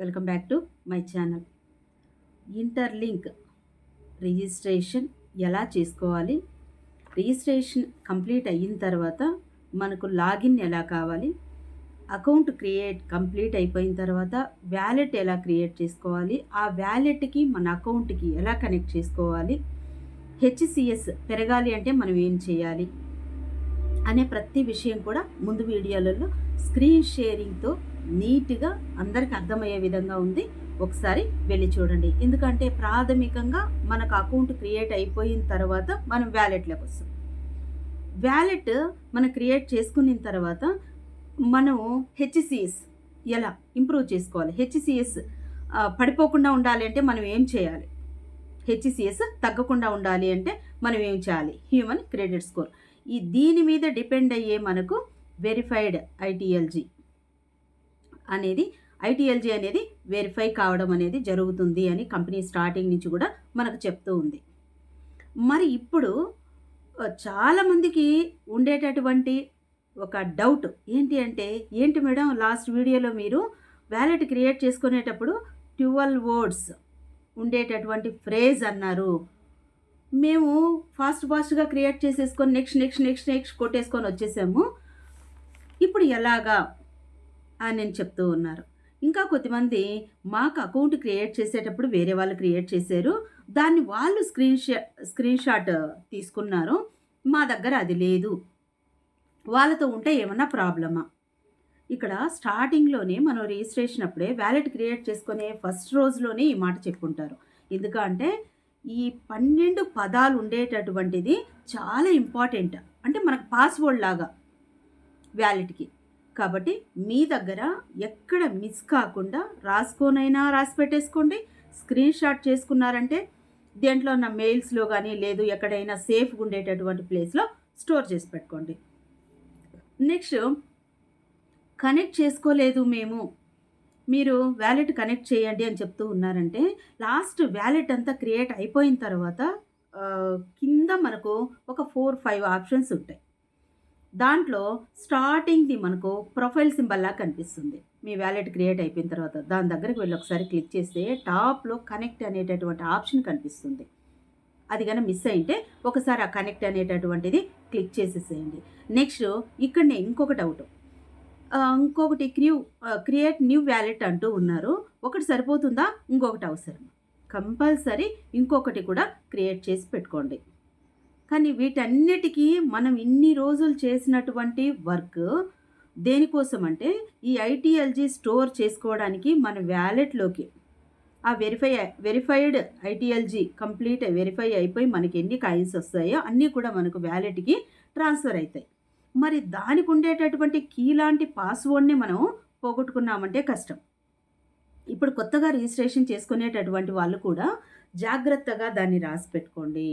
Welcome back to my channel. Interlink registration ఎలా చేసుకోవాలి? Registration complete అయిన తర్వాత మనకు లాగిన్ ఎలా కావాలి? అకౌంట్ క్రియేట్ కంప్లీట్ అయిపోయిన తర్వాత వ్యాలెట్ ఎలా క్రియేట్ చేసుకోవాలి? ఆ వ్యాలెట్కి మన అకౌంట్కి ఎలా కనెక్ట్ చేసుకోవాలి? హెచ్సిఎస్ పెరగాలి అంటే మనం ఏం చేయాలి? అనే ప్రతి విషయం కూడా ముందు వీడియోలలో స్క్రీన్ షేరింగ్తో నీట్గా అందరికి అర్థమయ్యే విధంగా ఉంది. ఒకసారి వెళ్ళి చూడండి. ఎందుకంటే ప్రాథమికంగా మనకు అకౌంట్ క్రియేట్ అయిపోయిన తర్వాత మనం వ్యాలెట్లోకి వస్తాం. వ్యాలెట్ మనం క్రియేట్ చేసుకున్న తర్వాత మనం హెచ్సిఎస్ ఎలా ఇంప్రూవ్ చేసుకోవాలి? హెచ్సిఎస్ పడిపోకుండా ఉండాలి అంటే మనం ఏం చేయాలి? హెచ్సిఎస్ తగ్గకుండా ఉండాలి అంటే మనం ఏం చేయాలి? Human credit score. ఈ దీని మీద డిపెండ్ అయ్యే మనకు వెరిఫైడ్ ఐటీఎల్జీ అనేది ఐటీఎల్జీ అనేది వెరిఫై కావడం అనేది జరుగుతుంది అని కంపెనీ స్టార్టింగ్ నుంచి కూడా మనకు చెప్తూ ఉంది. మరి ఇప్పుడు చాలామందికి ఉండేటటువంటి ఒక డౌట్ ఏంటి అంటే ఏంటి మేడం లాస్ట్ వీడియోలో మీరు వ్యాలెట్ క్రియేట్ చేసుకునేటప్పుడు ట్వెల్వ్ వర్డ్స్ ఉండేటటువంటి ఫ్రేజ్ అన్నారు. మేము ఫాస్ట్ ఫాస్ట్గా క్రియేట్ చేసేసుకొని నెక్స్ట్ నెక్స్ట్ నెక్స్ట్ నెక్స్ట్ కొట్టేసుకొని వచ్చేసాము. ఇప్పుడు ఎలాగా? అని చెప్తూ ఉన్నారు. ఇంకా కొద్దిమంది మాకు అకౌంట్ క్రియేట్ చేసేటప్పుడు వేరే వాళ్ళు క్రియేట్ చేశారు. దాన్ని వాళ్ళు స్క్రీన్ షా స్క్రీన్ షాట్ తీసుకున్నారు. మా దగ్గర అది లేదు. వాళ్ళతో ఉంటే ఏమన్నా ప్రాబ్లమా? ఇక్కడ స్టార్టింగ్లోనే మనం రిజిస్ట్రేషన్ అప్పుడే వ్యాలెట్ క్రియేట్ చేసుకునే ఫస్ట్ రోజులోనే ఈ మాట చెప్పుకుంటారు. ఎందుకంటే ఈ పన్నెండు పదాలు ఉండేటటువంటిది చాలా ఇంపార్టెంట్. అంటే మనకు పాస్వర్డ్ లాగా వ్యాలెట్కి. కాబట్టి మీ దగ్గర ఎక్కడ మిస్ కాకుండా రాసుకోనైనా రాసి పెట్టేసుకోండి. స్క్రీన్ షాట్ చేసుకున్నారంటే దేంట్లో ఉన్న మెయిల్స్లో కానీ లేదు ఎక్కడైనా సేఫ్గా ఉండేటటువంటి ప్లేస్లో స్టోర్ చేసి పెట్టుకోండి. నెక్స్ట్ కనెక్ట్ చేసుకోలేదు మేము. మీరు వ్యాలెట్ కనెక్ట్ చేయండి అని చెప్తూ ఉన్నారంటే లాస్ట్ వ్యాలెట్ అంతా క్రియేట్ అయిపోయిన తర్వాత కింద మనకు ఒక ఫోర్ ఫైవ్ ఆప్షన్స్ ఉంటాయి. దాంట్లో స్టార్టింగ్ది మనకు ప్రొఫైల్ సింబల్ కనిపిస్తుంది. మీ వ్యాలెట్ క్రియేట్ అయిపోయిన తర్వాత దాని దగ్గరికి వెళ్ళి ఒకసారి క్లిక్ చేస్తే టాప్లో కనెక్ట్ అనేటటువంటి ఆప్షన్ కనిపిస్తుంది. అది కనుక మిస్ అయింటే ఒకసారి ఆ కనెక్ట్ అనేటటువంటిది క్లిక్ చేసేసేయండి. నెక్స్ట్ ఇక్కడనే ఇంకొక డౌట్. ఇంకొకటి క్రియూ క్రియేట్ న్యూ వ్యాలెట్ అంటూ ఉన్నారు. ఒకటి సరిపోతుందా? ఇంకొకటి అవసరం కంపల్సరీ ఇంకొకటి కూడా క్రియేట్ చేసి పెట్టుకోండి. కానీ వీటన్నిటికీ మనం ఇన్ని రోజులు చేసినటువంటి వర్క్ దేనికోసం అంటే ఈ ఐటీఎల్జీ స్టోర్ చేసుకోవడానికి మన వ్యాలెట్లోకి. ఆ verify verified ITLG complete verify అయిపోయి మనకి ఎన్ని కాయిన్స్ వస్తాయో అన్నీ కూడా మనకు వ్యాలెట్కి ట్రాన్స్ఫర్ అవుతాయి మరి దానికి ఉండేటటువంటి కీ లాంటి పాస్వర్డ్ని మనం పోగొట్టుకున్నామంటే కష్టం. ఇప్పుడు కొత్తగా రిజిస్ట్రేషన్ చేసుకునేటటువంటి వాళ్ళు కూడా జాగ్రత్తగా దాన్ని రాసి పెట్టుకోండి.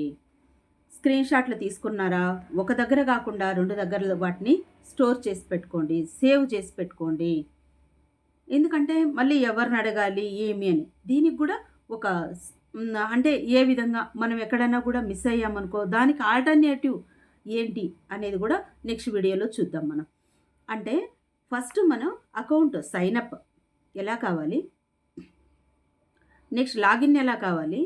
స్క్రీన్ షాట్లు తీసుకున్నారా? ఒక దగ్గర కాకుండా రెండు దగ్గర వాటిని స్టోర్ చేసి పెట్టుకోండి సేవ్ చేసి పెట్టుకోండి. ఎందుకంటే మళ్ళీ ఎవరిని అడగాలి ఏమి అని? దీనికి కూడా ఒక అంటే ఏ విధంగా మనం ఎక్కడైనా కూడా మిస్ అయ్యామనుకో దానికి ఆల్టర్నేటివ్ ఏంటి అనేది కూడా నెక్స్ట్ వీడియోలో చూద్దాం మనం. అంటే ఫస్ట్ మనం అకౌంట్ సైనప్ ఎలా కావాలి? నెక్స్ట్ లాగిన్ ఎలా కావాలి?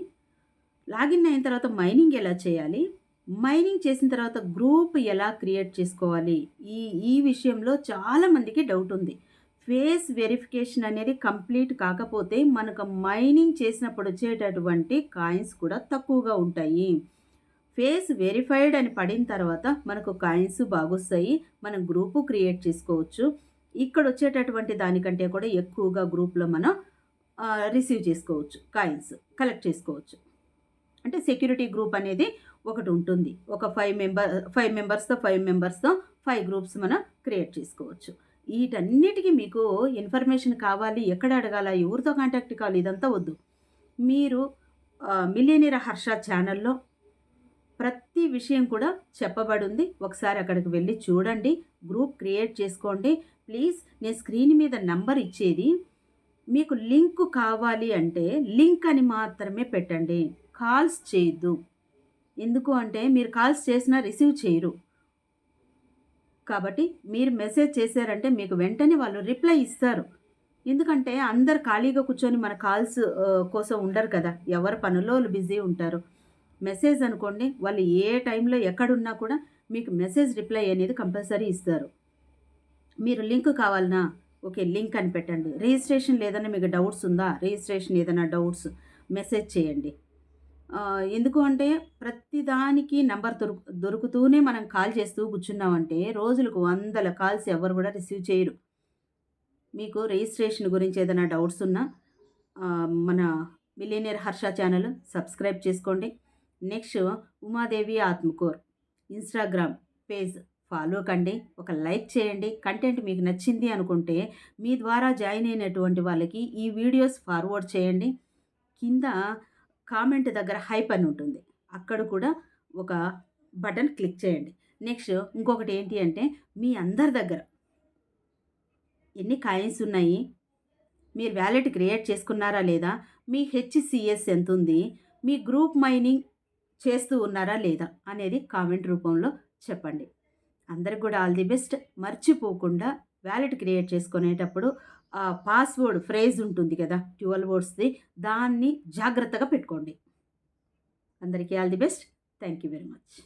లాగిన్ అయిన తర్వాత మైనింగ్ ఎలా చేయాలి? మైనింగ్ చేసిన తర్వాత గ్రూప్ ఎలా క్రియేట్ చేసుకోవాలి? ఈ ఈ విషయంలో చాలామందికి డౌట్ ఉంది. ఫేస్ వెరిఫికేషన్ అనేది కంప్లీట్ కాకపోతే మనకు మైనింగ్ చేసినప్పుడు వచ్చేటటువంటి కాయిన్స్ కూడా తక్కువగా ఉంటాయి. ఫేస్ వెరిఫైడ్ అని పడిన తర్వాత మనకు కాయిన్స్ బాగొస్తాయి. మనం గ్రూపు క్రియేట్ చేసుకోవచ్చు. ఇక్కడ వచ్చేటటువంటి దానికంటే కూడా ఎక్కువగా గ్రూప్లో మనం రిసీవ్ చేసుకోవచ్చు. కాయిన్స్ కలెక్ట్ చేసుకోవచ్చు. అంటే సెక్యూరిటీ గ్రూప్ అనేది ఒకటి ఉంటుంది ఒక ఫైవ్ మెంబర్ ఫైవ్ మెంబర్స్తో ఫైవ్ మెంబర్స్తో ఫైవ్ గ్రూప్స్ మనం క్రియేట్ చేసుకోవచ్చు. వీటన్నిటికీ మీకు ఇన్ఫర్మేషన్ కావాలి. ఎక్కడ అడగాల? ఎవరితో కాంటాక్ట్ కావాలి? ఇదంతా వద్దు. మీరు మిలియనీర హర్ష ఛానల్లో ప్రతి విషయం కూడా చెప్పబడి ఉంది ఒకసారి అక్కడికి వెళ్ళి చూడండి. గ్రూప్ క్రియేట్ చేసుకోండి. ప్లీజ్ నేను స్క్రీన్ మీద నంబర్ ఇచ్చేది. మీకు లింక్ కావాలి అంటే లింక్ అని మాత్రమే పెట్టండి. కాల్స్ చేయొద్దు. ఎందుకు అంటే మీరు కాల్స్ చేసినా రిసీవ్ చేయరు కాబట్టి మీరు మెసేజ్ చేశారంటే మీకు వెంటనే వాళ్ళు రిప్లై ఇస్తారు ఎందుకంటే అందరు ఖాళీగా కూర్చొని మన కాల్స్ కోసం ఉండరు కదా! ఎవరి పనుల్లో వాళ్ళు బిజీ ఉంటారు. మెసేజ్ అనుకోండి వాళ్ళు ఏ టైంలో ఎక్కడున్నా కూడా మీకు మెసేజ్ రిప్లై అనేది కంపల్సరీ ఇస్తారు. మీరు లింక్ కావాలనా? ఓకే. లింక్ అని పెట్టండి. రిజిస్ట్రేషన్ ఏదైనా మీకు డౌట్స్ ఉందా? రిజిస్ట్రేషన్ ఏదైనా డౌట్స్ మెసేజ్ చేయండి. ఎందుకు అంటే ప్రతిదానికి నంబర్ దొరుకు దొరుకుతూనే మనం కాల్ చేస్తూ కూర్చున్నామంటే రోజులకు వందల కాల్స్ ఎవరు కూడా రిసీవ్ చేయరు. మీకు రిజిస్ట్రేషన్ గురించి ఏదైనా డౌట్స్ ఉన్నా మన మిలీనియర్ హర్ష ఛానల్ సబ్స్క్రైబ్ చేసుకోండి. Next Umadevi Atmakur Instagram page follow కండి. ఒక లైక్ చేయండి. కంటెంట్ మీకు నచ్చింది అనుకుంటే మీ ద్వారా జాయిన్ అయినటువంటి వాళ్ళకి ఈ వీడియోస్ ఫార్వర్డ్ చేయండి. కింద కామెంట్ దగ్గర హైప్ అని ఉంటుంది. అక్కడ కూడా ఒక బటన్ క్లిక్ చేయండి. నెక్స్ట్ ఇంకొకటి ఏంటి అంటే మీ అందరి దగ్గర ఎన్ని కాయిన్స్ ఉన్నాయి? మీరు వ్యాలెట్ క్రియేట్ చేసుకున్నారా లేదా? మీ హెచ్‌సిఎస్ ఎంత ఉంది మీ గ్రూప్ మైనింగ్ చేస్తూ ఉన్నారా లేదా? అనేది కామెంట్ రూపంలో చెప్పండి. అందరికి కూడా ఆల్ ది బెస్ట్. మర్చిపోకుండా వ్యాలెట్ క్రియేట్ చేసుకునేటప్పుడు ఆ పాస్‌వర్డ్ ఫ్రేజ్ ఉంటుంది కదా! 12 వర్డ్స్‌ది దాన్ని జాగ్రత్తగా పెట్టుకోండి. అందరికీ all the best. Thank you very much.